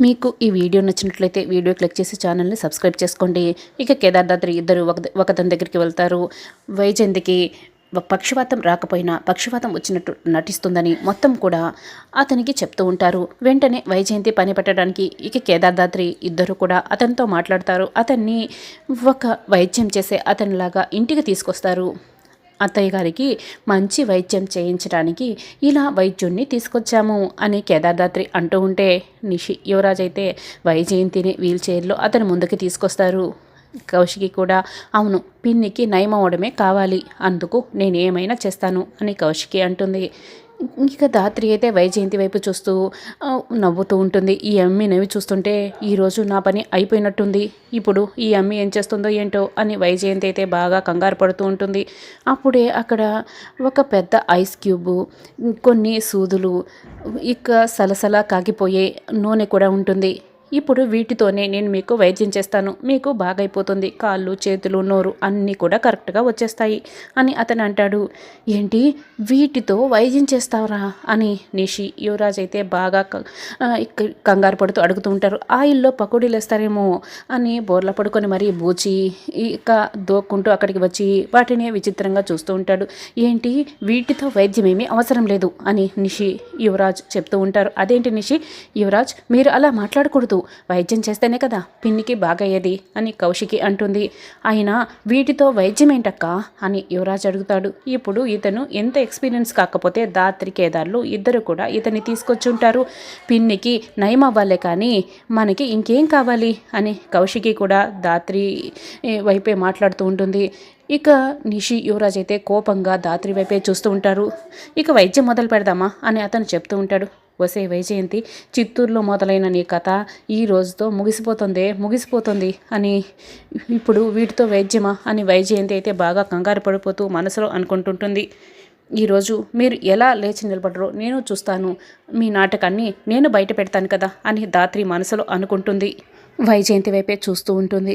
మీకు ఈ వీడియో నచ్చినట్లయితే వీడియో క్లిక్ చేసి ఛానల్ని సబ్స్క్రైబ్ చేసుకోండి. ఇక కేదార్దాత్రి ఇద్దరు ఒక ఒకతని దగ్గరికి వెళ్తారు. వైజయంతికి పక్షవాతం రాకపోయినా పక్షవాతం వచ్చినట్టు నటిస్తుందని మొత్తం కూడా అతనికి చెప్తూ ఉంటారు. వెంటనే వైజయంతి పని పెట్టడానికి ఇక కేదార్దాత్రి ఇద్దరు కూడా అతనితో మాట్లాడతారు. అతన్ని ఒక వైద్యం చేసే అతనిలాగా ఇంటికి తీసుకొస్తారు. అత్తయ్య గారికి మంచి వైద్యం చేయించడానికి ఇలా వైద్యుణ్ణి తీసుకొచ్చాము అని కేదార్దాత్రి అంటూ ఉంటే నిషి యువరాజ్ అయితే వైజయంతిని వీల్ చైర్లో అతని ముందుకు తీసుకొస్తారు. కౌశికి కూడా అవును పిన్నికి నయమవడమే కావాలి అందుకు నేను ఏమైనా చేస్తాను అని కౌశికి అంటుంది. ఇక దాత్రి అయితే వైజయంతి వైపు చూస్తూ నవ్వుతూ ఉంటుంది. ఈ అమ్మి నవ్వి చూస్తుంటే ఈరోజు నా పని అయిపోయినట్టుంది. ఇప్పుడు ఈ అమ్మి ఏం చేస్తుందో ఏంటో అని వైజయంతి అయితే బాగా కంగారు పడుతూ ఉంటుంది. అప్పుడే అక్కడ ఒక పెద్ద ఐస్ క్యూబు కొన్ని సూదులు ఇక సలసల కాగిపోయే నూనె కూడా ఉంటుంది. ఇప్పుడు వీటితోనే నేను మీకు వైద్యం చేస్తాను. మీకు బాగైపోతుంది. కాళ్ళు చేతులు నోరు అన్నీ కూడా కరెక్ట్గా వచ్చేస్తాయి అని అతను అంటాడు. ఏంటి? వీటితో వైద్యం చేస్తావరా? అని నిషి యువరాజ్ అయితే బాగా కంగారు పడుతూ అడుగుతూ ఉంటారు. ఆయిల్లో పకోడీలు వేస్తారేమో అని బోర్ల పడుకొని మరీ బూచి ఇక దోక్కుంటూ అక్కడికి వచ్చి వాటిని విచిత్రంగా చూస్తూ ఉంటాడు. ఏంటి? వీటితో వైద్యం ఏమీ అవసరం లేదు అని నిషి యువరాజ్ చెప్తూ ఉంటారు. అదేంటి నిషి? యువరాజ్ మీరు అలా మాట్లాడకూడదు. వైద్యం చేస్తేనే కదా పిన్నికి బాగయ్యేది అని కౌశికి అంటుంది. అయినా వీటితో వైద్యం ఏంటక్క అని యువరాజ్ అడుగుతాడు. ఇప్పుడు ఇతను ఎంత ఎక్స్పీరియన్స్ కాకపోతే దాత్రి కేదార్లు ఇద్దరు కూడా ఇతన్ని తీసుకొచ్చుంటారు. పిన్నికి నయం అవ్వాలే కానీ మనకి ఇంకేం కావాలి అని కౌశికి కూడా దాత్రి వైపే మాట్లాడుతూ ఉంటుంది. ఇక నిషి యువరాజ్ అయితే కోపంగా దాత్రి వైపే చూస్తూ ఉంటారు. ఇక వైద్యం మొదలు పెడదామా అని అతను చెప్తూ ఉంటాడు. వసే వైజయంతి. చిత్తూరులో మొదలైన నీ కథ ఈ రోజుతో ముగిసిపోతుందే ముగిసిపోతుంది అని ఇప్పుడు వీటితో వైద్యమా అని వైజయంతి అయితే బాగా కంగారు పడిపోతూ మనసులో అనుకుంటుంటుంది. ఈరోజు మీరు ఎలా లేచి నిలబడరో నేను చూస్తాను. మీ నాటకాన్ని నేను బయట పెడతాను కదా అని దాత్రి మనసులో అనుకుంటుంది. వైజయంతి వైపే చూస్తూ ఉంటుంది.